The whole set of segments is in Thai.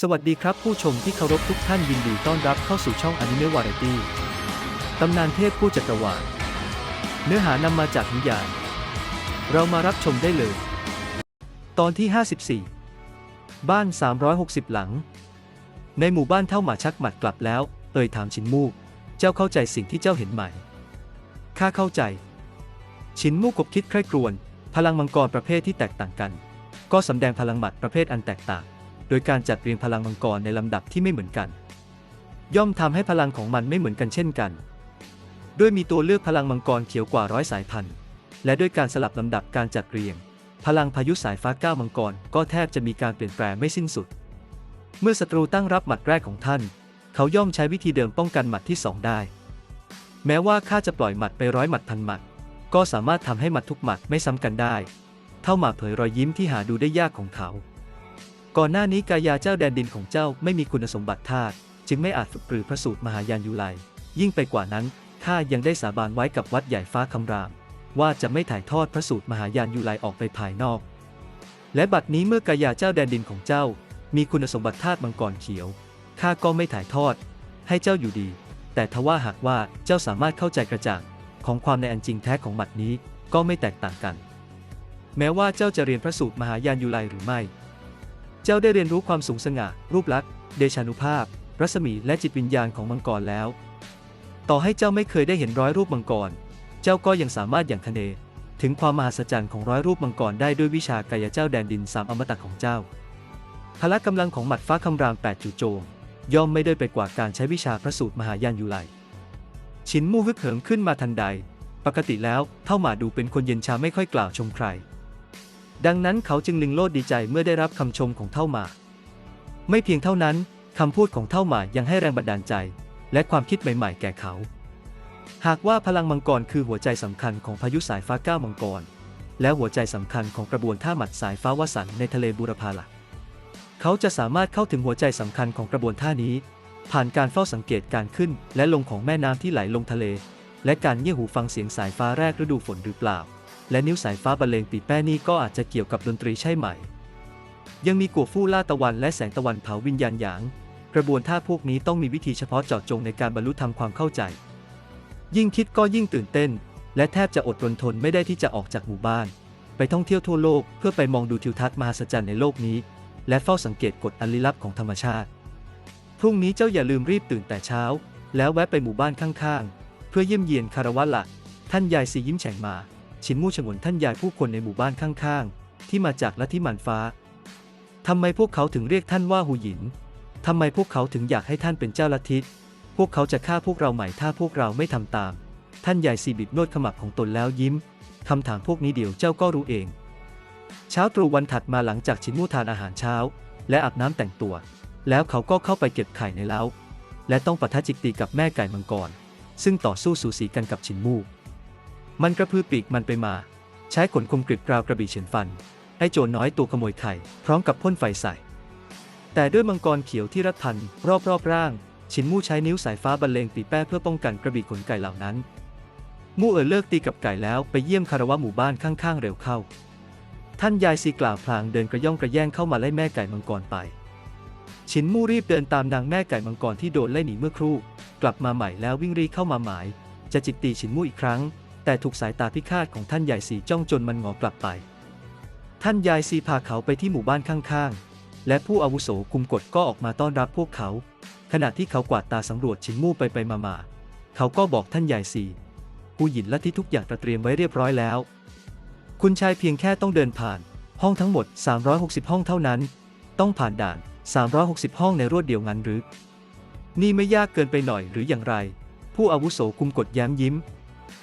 สวัสดีครับผู้ชมที่เคารพทุกท่านยินดีต้อนรับเข้าสู่ช่องอนิเมะวาไรตี้ตำนานเทพผู้จักรวาลเนื้อหานำมาจากนิยายเรามารับชมได้เลย ตอนที่ 54 บ้าน 360 หลัง ในหมู่บ้านเท่าหมาชักหมัดกลับแล้ว เอ่ยถามชินมูก เจ้าเข้าใจสิ่งที่เจ้าเห็นไหมข้าเข้าใจ ชินมูกกบคิดใคร่ครวญพลังมังกรประเภทที่แตกต่างกัน ก็สำแดงพลังหมัดประเภทอันแตกต่าง โดยการจัดเรียงพลังมังกรในลำดับที่ไม่เหมือนกัน ย่อมทำให้พลังของมันไม่เหมือนกันเช่นกัน ด้วยมีตัวเลือกพลังมังกรเขียวกว่าร้อยสายพันธุ์ และด้วยการสลับลำดับการจัดเรียง พลังพายุสายฟ้าก้ามังกรก็แทบจะมีการเปลี่ยนแปลงไม่สิ้นสุด เมื่อศัตรูตั้งรับหมัดแรกของท่าน เขาย่อมใช้วิธีเดิมป้องกันหมัดที่สองได้ แม้ว่าข้าจะปล่อยหมัดไปร้อยหมัดพันหมัด ก็สามารถทำให้หมัดทุกหมัดไม่ซ้ำกันได้ เท่าหมาเผยรอยยิ้มที่หาดูได้ยากของเขา ก่อนหน้านี้กายาเจ้าแดนดินของเจ้าไม่มีคุณสมบัติธาตุจึงไม่อาจฝึกปรือพระสูตรมหายานยุไลยิ่งไปกว่านั้นข้ายังได้สาบานไว้กับวัดใหญ่ฟ้าคำราม ว่าจะไม่ถ่ายทอดพระสูตรมหายานยุไลออกไปภายนอก และบัดนี้เมื่อกายาเจ้าแดนดินของเจ้า มีคุณสมบัติธาตุมังกรเขียวข้าก็ไม่ถ่ายทอด ให้เจ้าอยู่ดี แต่ทว่าหากว่าเจ้าสามารถเข้าใจกระจ่างของความในอันจริงแท้ของหมัดนี้ก็ไม่แตกต่างกัน แม้ว่าเจ้าจะเรียนพระสูตรมหายานยุไลหรือไม่ เจ้าได้เรียนรู้ความสูงสง่า รูปลักษณ์ เดชานุภาพ รัศมีและจิตวิญญาณของมังกรแล้ว ต่อให้เจ้าไม่เคยได้เห็นร้อยรูปมังกร เจ้าก็ยังสามารถอย่างคะเน ถึงความมหัศจรรย์ของร้อยรูปมังกรได้ด้วยวิชากายเจ้าแดนดินสามอมตะของเจ้า พละกำลังของหมัดฟ้าคำรามแปดจู่โจมย่อมไม่ได้ไปกว่าการใช้วิชาพระสูตรมหายานยุไหลชินมู่ฮึกเหิมขึ้นมาทันใด ปกติแล้วเท่าหมาดูเป็นคนเย็นชาไม่ค่อยกล่าวชมใคร ดังนั้นเขาจึงลิงโลดดีใจเมื่อได้รับคำชมของเท่าหมา ไม่เพียงเท่านั้นคำพูดของเท่าหมายังให้แรงบันดาลใจ และความคิดใหม่ ๆ แก่เขา หากว่าพลังมังกรคือหัวใจสำคัญของพายุสายฟ้าก้าวมังกร และหัวใจสำคัญของกระบวนท่าหมัดสายฟ้าวสันในทะเลบูรพาละเขาจะสามารถเข้าถึงหัวใจสำคัญของกระบวนท่านี้ ผ่านการเฝ้าสังเกตการขึ้น และลงของแม่น้ำที่ไหลลงทะเล และการเงี่ยหูฟังเสียงสายฟ้าแรกฤดูฝนหรือเปล่า และนิ้วสายฟ้าบรรเลงปีแป้นี่ก็อาจจะเกี่ยวกับดนตรีใช่ไหม ยังมีกัวฟู่ล่าตะวันและแสงตะวันเผาวิญญาณหยาง กระบวนท่าพวกนี้ต้องมีวิธีเฉพาะเจาะจงในการบรรลุทำความเข้าใจ ยิ่งคิดก็ยิ่งตื่นเต้น และแทบจะอดรนทนไม่ได้ที่จะออกจากหมู่บ้าน ไปท่องเที่ยวทั่วโลกเพื่อไปมองดูทิวทัศน์มหัศจรรย์ในโลกนี้ และเฝ้าสังเกตกฎอันลี้ลับของธรรมชาติ พรุ่งนี้เจ้าอย่าลืมรีบตื่นแต่เช้า แล้วแวะไปหมู่บ้านข้างๆ เพื่อเยี่ยมเยียนคารวะละท่านยายซียิ้มแฉ่งมา ชินมู่ฉงนท่านยายผู้คนในหมู่บ้านข้างๆ ที่มาจากลัทธิมันฟ้า ทำไมพวกเขาถึงเรียกท่านว่าหูหยิน ทำไมพวกเขาถึงอยากให้ท่านเป็นเจ้าลัทธิพวกเขาจะฆ่าพวกเราใหม่ถ้าพวกเราไม่ทำตาม ท่านยายซีบิดนวดขมับของตนแล้วยิ้ม คำถามพวกนี้เดี๋ยวเจ้าก็รู้เอง เช้าตรู่วันถัดมาหลังจากชินมู่ทานอาหารเช้า และอาบน้ำแต่งตัว แล้วเขาก็เข้าไปเก็บไข่ในเล้า และต้องปะทะจิกตีกับแม่ไก่มังกร ซึ่งต่อสู้สูสีกันกับชินมู่ มันกระพือปีกมันไปมา ใช้ขนคมกริบกราวกระบี่เฉือนฟัน ให้โจรน้อยตัวขโมยไข่พร้อมกับพ่นไฟใส่ แต่ด้วยมังกรเขียวที่รัดพันรอบรอบร่าง ชินมู่ใช้นิ้วสายฟ้าบรรเลงปีแป้เพื่อป้องกันกระบี่ขนไก่เหล่านั้น มู่เอ๋อเลิกตีกับไก่แล้วไปเยี่ยมคารวะหมู่บ้านข้างๆเร็วเข้า ท่านยายซีกล่าวพลางเดินกระย่องกระแย่งเข้ามาไล่แม่ไก่มังกรไปชินมู่รีบเดินตามนางแม่ไก่มังกรที่โดนไล่หนีเมื่อครู่ กลับมาใหม่แล้ววิ่งรีเข้ามาหมาย จะจิตตีชินมู่อีกครั้ง แต่ถูกสายตาพิฆาตของท่านใหญ่สีจ้องจนมันงอกลับไป ท่านยายซีพาเขาไปที่หมู่บ้านข้างๆ และผู้อาวุโสคุมกฎก็ออกมาต้อนรับพวกเขา ขณะที่เขากวาดตาสำรวจชินมู่ไปไปมามาๆเขาก็บอกท่านยายซีผู้หญินและที่ทุกอย่างเตรียมไว้เรียบร้อยแล้ว คุณชายเพียงแค่ต้องเดินผ่าน ห้องทั้งหมด 360 ห้องเท่านั้น ต้องผ่านด่าน 360 ห้องในรวดเดียวงั้นหรือ นี่ไม่ยากเกินไปหน่อยหรืออย่างไร ผู้อาวุโสคุมกฎแย้มยิ้ม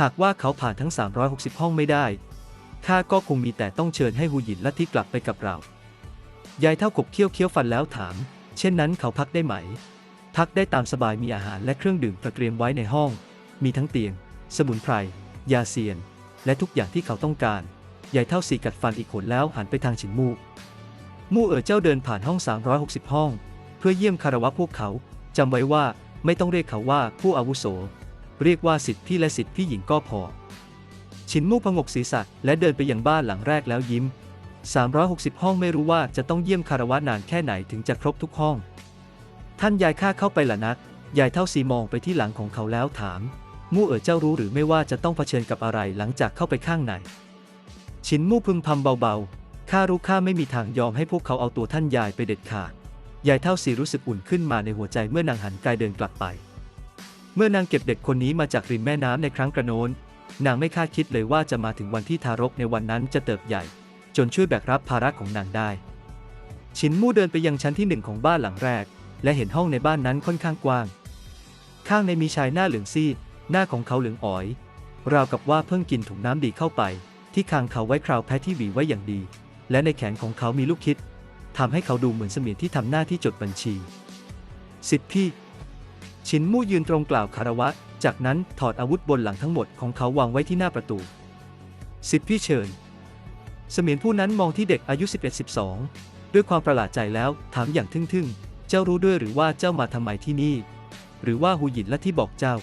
หากว่าเขาผ่านทั้ง 360 ห้องไม่ได้ ข้าก็คงมีแต่ต้องเชิญให้หูหยินลัทธิกลับไปกับเรา ยายเท่ากบเคี้ยวเคี้ยวฟันแล้วถาม เช่นนั้นเขาพักได้ไหม พักได้ตามสบายมีอาหารและเครื่องดื่มเตรียมไว้ในห้อง มีทั้งเตียง สมุนไพร ยาเซียน และทุกอย่างที่เขาต้องการใหญ่เท่าสีกัดฟันอีกขนแล้วหันไปทางฉินมู่มู่เอ๋อเจ้าเดินผ่านห้อง 360 ห้อง เพื่อเยี่ยมคารวะพวกเขาจำไว้ว่าไม่ต้องเรียกเขาว่าผู้อาวุโส เรียกว่าสิทธิพี่และสิทธิพี่หญิงก็พอ ชินมู่พงกศีรษะและเดินไปยังบ้านหลังแรกแล้วยิ้ม 360 ห้องไม่รู้ว่าจะต้องเยี่ยมคารวะนานแค่ไหนถึงจะครบทุกห้อง ท่านยายข้าเข้าไปละนะยายเท่าสีมองไปที่หลังของเขาแล้วถาม มู่เอ๋อเจ้ารู้หรือไม่ว่าจะต้องเผชิญกับอะไรหลังจากเข้าไปข้างใน ชินมู่พึมพำเบาๆ ข้ารู้ข้าไม่มีทางยอมให้พวกเขาเอาตัวท่านยายไปเด็ดขาด ยายเท่าสีรู้สึกอุ่นขึ้นมาในหัวใจเมื่อนางหันกายเดินกลับไป เมื่อนางเก็บเด็กคนนี้มาจากริมแม่น้ำในครั้งกระโน้น นางไม่คาดคิดเลยว่าจะมาถึงวันที่ทารกในวันนั้นจะเติบใหญ่ จนช่วยแบกรับภาระของนางได้ ชินมู่เดินไปยังชั้นที่หนึ่งของบ้านหลังแรก และเห็นห้องในบ้านนั้นค่อนข้างกว้าง ข้างในมีชายหน้าเหลืองซีด หน้าของเขาเหลืองอ๋อย ราวกับว่าเพิ่งกินถุงน้ำดีเข้าไป ที่คางเขาไว้คราวแพ้ที่หวีไว้อย่างดี และในแขนของเขามีลูกคิดทำให้เขาดูเหมือนเสมียนที่ทำหน้าที่จดบัญชี สิทธิพี่ ชินมู่ยืนตรงกล่าวคารวะ จากนั้นถอดอาวุธบนหลังทั้งหมดของเขาวางไว้ที่หน้าประตู สิทธิพี่เชิญ เสมียนผู้นั้นมองที่เด็กอายุ 11-12 ด้วยความประหลาดใจแล้วถามอย่างทึ่งๆ เจ้ารู้ด้วยหรือว่าเจ้ามาทำไมที่นี่ หรือว่าหูหยินและที่บอกเจ้า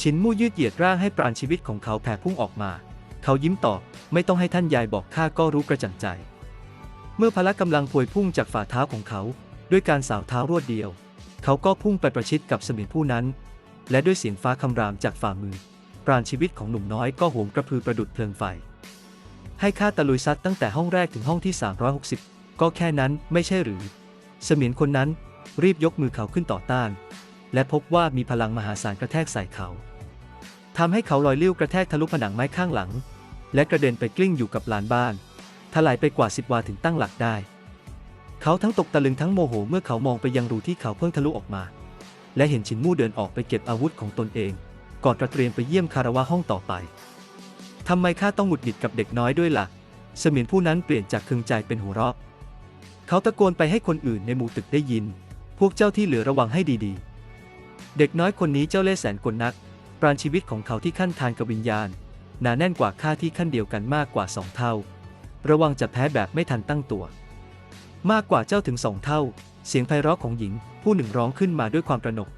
ชินมู่ยืดเหยียดร่างให้ปราณชีวิตของเขาแผ่พุ่งออกมา เขายิ้มตอบไม่ต้องให้ท่านยายบอกข้าก็รู้กระจ่างใจ เมื่อพละกำลังพวยพุ่งจากฝ่าเท้าของเขา ด้วยการสาวเท้ารวดเดียว เขาก็พุ่งไปประชิดกับสมียนผู้นั้น และด้วยเสียงฟ้าคำรามจากฝ่ามือ ปราณชีวิตของหนุ่มน้อยก็โหมกระพือประดุดเพลิงไฟ ให้ข้าตะลุยซัดตั้งแต่ห้องแรกถึงห้องที่ 360 ก็แค่นั้นไม่ใช่หรือ เสมียนคนนั้นรีบยกมือเขาขึ้นต่อต้าน และพบว่ามีพลังมหาศาลกระแทกใส่เขาทำให้เขาลอยลิ้วกระแทกทะลุผนังไม้ข้างหลัง และกระเด็นไปกลิ้งอยู่กับลานบ้านถลายไปกว่าสิบวาถึงตั้งหลักได้ เขาทั้งตกตะลึงทั้งโมโหเมื่อเขามองไปยังรูที่เขาเพิ่งทะลุออกมา และเห็นชินมู่เดินออกไปเก็บอาวุธของตนเอง ก่อนจะเตรียมไปเยี่ยมคารวะห้องต่อไปทำไมข้าต้องหงุดหงิดกับเด็กน้อยด้วยล่ะเสมียนผู้นั้นเปลี่ยนจากคึงใจเป็นหัวเราะเขาตะโกนไปให้คนอื่นในหมู่ตึกได้ยิน พวกเจ้าที่เหลือระวังให้ดีๆ เด็กน้อยคนนี้เจ้าเล่ห์แสนกลนัก ปราณชีวิตของเขาที่ขั้นทานกับวิญญาณหนาแน่นกว่าข้าที่ขั้นเดียวกันมากกว่าสองเท่า ระวังจะแพ้แบบไม่ทันตั้งตัว มากกว่าเจ้าถึงสองเท่า เสียงไพเราะของหญิง ผู้หนึ่งร้องขึ้นมาด้วยความตระหนก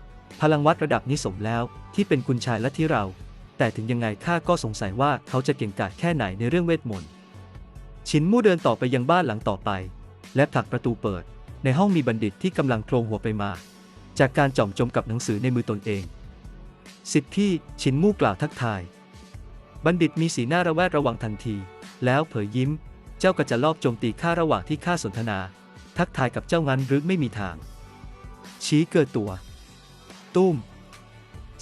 พลังวัดระดับนี้สมแล้วที่เป็นคุณชายและที่เรา แต่ถึงยังไงข้าก็สงสัยว่าเขาจะเก่งกาจแค่ไหนในเรื่องเวทมนต์ชินมู่เดินต่อไปยังบ้านหลังต่อไป และผลักประตูเปิด ในห้องมีบัณฑิตที่กำลังโครงหัวไปมา จากการจ่อมจมกับหนังสือในมือตนเอง สิทธิชินมู่กล่าวทักทาย บัณฑิตมีสีหน้าระแวดระวังทันที แล้วเผยยิ้ม เจ้าก็จะลอบโจมตีข้าระหว่างที่ข้าสนทนา ทักทายกับเจ้างั้นหรือไม่มีทาง ชี้เกิดตัว ตุ้ม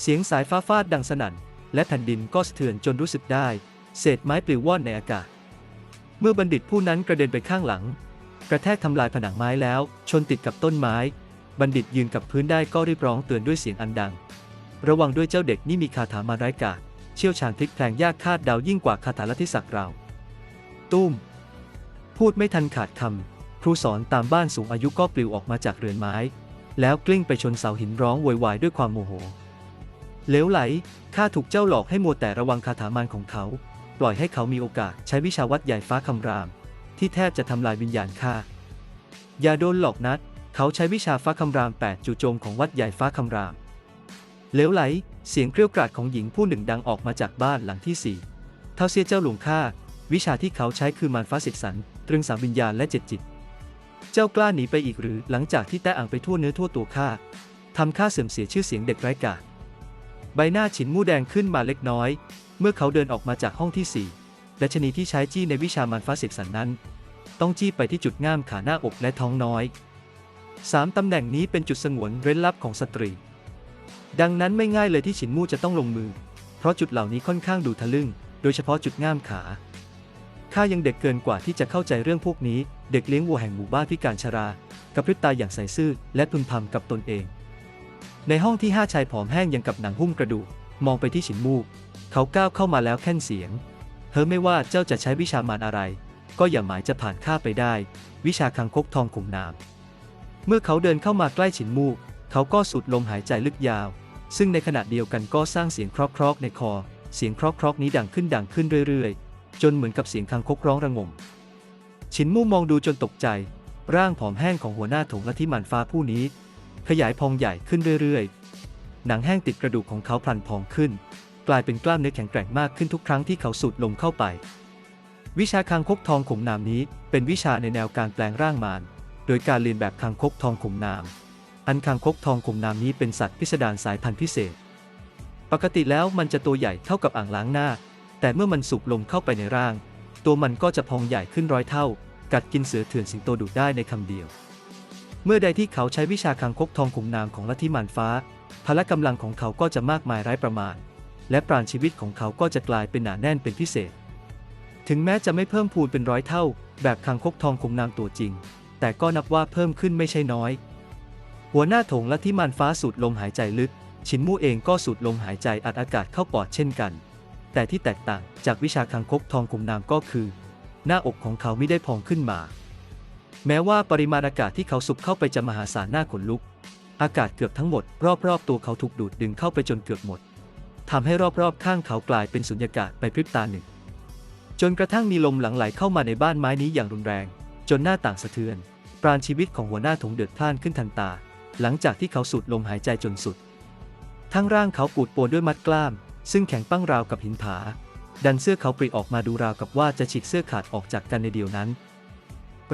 เสียงสายฟ้าฟาดดังสนั่น และแผ่นดินก็สะเทือนจนรู้สึกได้ เศษไม้ปลิวว่อนในอากาศ เมื่อบัณฑิตผู้นั้นกระเด็นไปข้างหลัง กระแทกทำลายผนังไม้แล้ว ชนติดกับต้นไม้ บัณฑิตยืนกับพื้นได้ก็รีบร้องเตือนด้วยเสียงอันดัง ระวังด้วยเจ้าเด็กนี่มีคาถามาร้ายกาจเชี่ยวชาญพลิกแพลงยากคาดเดายิ่งกว่าคาถาลัทธิศักดิ์เราตุ้ม พูดไม่ทันขาดคำครูสอนตามบ้านสูงอายุก็ปลิวออกมาจากเรือนไม้ แล้วกลิ้งไปชนเสาหินร้องโวยวายด้วยความโมโหเลวไหลข้าถูกเจ้าหลอกให้มัวแต่ระวังคาถามารของเขา ปล่อยให้เขามีโอกาสใช้วิชาวัดใหญ่ฟ้าคำราม ที่แทบจะทำลายวิญญาณข้าอย่าโดนหลอกนัด เขาใช้วิชาฟ้าคำรามแปดจู่โจมของวัดใหญ่ฟ้าคำรามเลวไหล เสียงเกรียวกราดของหญิงผู้หนึ่งดังออกมาจากบ้านหลังที่สี่เท่าเสียเจ้าหลวงข้าวิชาที่เขาใช้คือมารฟ้าสิกสัน ตรึงสามวิญญาณและเจ็ดจิต เจ้ากล้าหนีไปอีกหรือหลังจากที่แตะอ่างไปทั่วเนื้อทั่วตัวข้าทำข้าเสื่อมเสียชื่อเสียงเด็กไร้กาใบหน้าฉินมู่แดงขึ้นมาเล็กน้อย เมื่อเขาเดินออกมาจากห้องที่สี่ดัชนีที่ใช้จี้ในวิชามารฟ้าเสกสรรนั้น ต้องจี้ไปที่จุดง่ามขาหน้าอกและท้องน้อยสามตำแหน่งนี้เป็นจุดสงวนเร้นลับของสตรี ดังนั้นไม่ง่ายเลยที่ฉินมู่จะต้องลงมือ เพราะจุดเหล่านี้ค่อนข้างดูทะลึ่ง โดยเฉพาะจุดง่ามขา ข้ายังเด็กเกินกว่าที่จะเข้าใจเรื่องพวกนี้ เด็กเลี้ยงวัวแห่งหมู่บ้านพิการชรากับพริบตาอย่างใสซื่อและพึมพำกับตนเอง ในห้องที่ห้าชายผอมแห้งยังกับหนังหุ้มกระดูกมองไปที่ฉินมูก เขาก้าวเข้ามาแล้วแค่นเสียงเฮ้อไม่ว่าเจ้าจะใช้วิชามารอะไร ก็อย่าหมายจะผ่านข้าไปได้ วิชาคังคกทองขุมนามเมื่อเขาเดินเข้ามาใกล้ฉินมูก เขาก็สูดลมหายใจลึกยาว ซึ่งในขณะเดียวกันก็สร้างเสียงครอกๆในคอ เสียงครอกๆนี้ดังขึ้นดังขึ้นเรื่อยๆ จนเหมือนกับเสียงคังคกร้องระงมฉินมู่มองดูจนตกใจ ร่างผอมแห้งของหัวหน้าถงละที่มันฟ้าผู้นี้ ขยายพองใหญ่ขึ้นเรื่อยๆ หนังแห้งติดกระดูกของเขาพลันพองขึ้น กลายเป็นกล้ามเนื้อแข็งแกร่งมากขึ้นทุกครั้งที่เขาสูดลมเข้าไป วิชาคางคกทองขมนามนี้ เป็นวิชาในแนวการแปลงร่างมารโดยการเรียนแบบคางคกทองขมนาม อันคางคกทองขมนามนี้เป็นสัตว์พิสดารสายพันธุ์พิเศษ ปกติแล้วมันจะตัวใหญ่เท่ากับอ่างล้างหน้า แต่เมื่อมันสูบลมเข้าไปในร่าง ตัวมันก็จะพองใหญ่ขึ้นร้อยเท่า กัดกินเสือเถื่อนสิงโตดุได้ในคำเดียว เมื่อใดที่เขาใช้วิชาคางคกทองขุมนามของลัทธิมารฟ้า พละกำลังของเขาก็จะมากมายไร้ประมาณ และปราณชีวิตของเขาก็จะกลายเป็นหนาแน่นเป็นพิเศษ ถึงแม้จะไม่เพิ่มพูนเป็นร้อยเท่า แบบคางคกทองขุมนามตัวจริง แต่ก็นับว่าเพิ่มขึ้นไม่ใช่น้อย หัวหน้าถงลัทธิมารฟ้าสูดลมหายใจลึก ชินมู่เองก็สูดลมหายใจอัดอากาศเข้าปอดเช่นกัน แต่ที่แตกต่างจากวิชาคางคกทองขุมนามก็คือ หน้าอกของเขาไม่ได้พองขึ้นมา แม้ว่าปริมาณอากาศที่เขาสูบเข้าไปจะมหาศาลหน่าขนลุก อากาศเกือบทั้งหมด รอบๆ ตัวเขาถูกดูดดึงเข้าไปจนเกือบหมดทำให้รอบๆ ข้างเขากลายเป็นสุญญากาศไปพริบตาหนึ่ง จนกระทั่งมีลมหลังไหลเข้ามาในบ้านไม้นี้อย่างรุนแรง จนหน้าต่างสะเทือน ปราณชีวิตของหัวหน้าถงเดือดพล่านขึ้นทันตา หลังจากที่เขาสูดลมหายใจจนสุด ทั้งร่างเขาปูดโปนด้วยมัดกล้าม ซึ่งแข็งปั้งราวกับหินผา ดันเสื้อเขาปริออกมาดูราวกับว่าจะฉีกเสื้อขาดออกจากกันในเดียวนั้น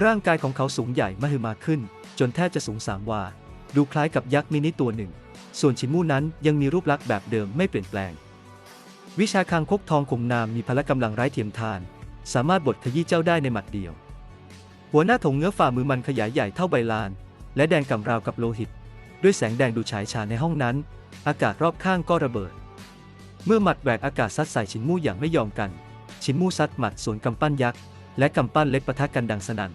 ร่างกายของเขาสูงใหญ่มหึมาขึ้น จนแทบจะสูงสามวา ดูคล้ายกับยักษ์มินิตัวหนึ่ง ส่วนชินมูนั้นยังมีรูปลักษณ์แบบเดิมไม่เปลี่ยนแปลง วิชาคางคกทองขมนามมีพละกำลังไร้เทียมทาน สามารถบดขยี้เจ้าได้ในหมัดเดียว หัวหน้าถงเงื้อฝ่ามือมันขยายใหญ่เท่าใบลาน และแดงก่ำราวกับโลหิต ด้วยแสงแดงดูฉายชาในห้องนั้น อากาศรอบข้างก็ระเบิด เมื่อหมัดแหวกอากาศซัดใส่ชินมู่อย่างไม่ยอมกัน ชินมู่ซัดหมัดสวนกำปั้นยักษ์และกำปั้นเล็กปะทะกันดังสนั่น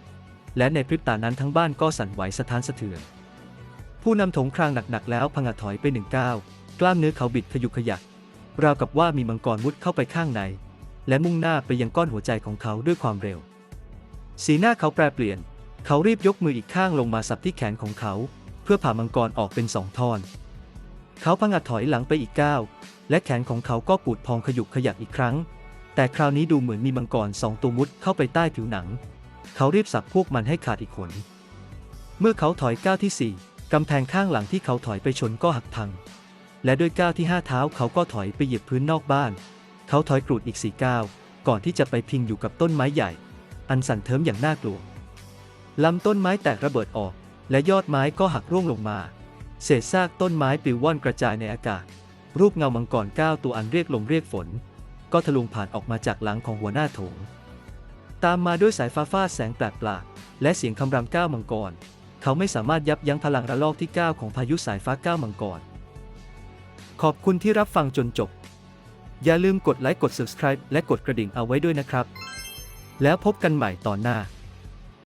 และในพริบตานั้นทั้งบ้านก็สั่นไหวสะท้านสะเทือน ผู้นำถงครางหนักๆแล้วพังอถอยไปหนึ่งก้าวกล้ามเนื้อเขาบิดขยุกขยัก ราวกับว่ามีมังกรมุดเข้าไปข้างใน และมุ่งหน้าไปยังก้อนหัวใจของเขาด้วยความเร็ว สีหน้าเขาแปรเปลี่ยน เขารีบยกมืออีกข้างลงมาสับที่แขนของเขา เพื่อผ่ามังกรออกเป็นสองท่อน เขาพังอถอยหลังไปอีกก้าว และแขนของเขาก็ปูดพองขยุกขยักอีกครั้ง แต่คราวนี้ดูเหมือนมีมังกรสองตัวมุดเข้าไปใต้ผิวหนัง เขารีบสับพวกมันให้ขาดอีกขนเมื่อเขาถอยก้าวที่สี่กำแพงข้างหลังที่เขาถอยไปชนก็หักพัง และด้วยก้าวที่ห้าเท้าเขาก็ถอยไปเหยียบพื้นนอกบ้าน เขาถอยกรูดอีกสี่ก้าว ก่อนที่จะไปพิงอยู่กับต้นไม้ใหญ่ อันสั่นเทิมอย่างน่ากลัว ลำต้นไม้แตกระเบิดออก และยอดไม้ก็หักร่วงลงมา เศษซากต้นไม้ปลิวว่อนกระจายในอากาศ รูปเงามังกรก้าวตัวอันเรียกลมเรียกฝน ก็ทะลุผ่านออกมาจากหลังของหัวหน้าโถง ตามมาด้วยสายฟ้าฟาดแสงแปลกปลาและเสียงคำรามก้าวมังกร เขาไม่สามารถยับยั้งพลังระลอกที่ 9 ของพายุสายฟ้าก้าวมังกร ขอบคุณที่รับฟังจนจบ อย่าลืมกดไลค์กด subscribe และกดกระดิ่งเอาไว้ด้วยนะครับ แล้วพบกันใหม่ตอนหน้า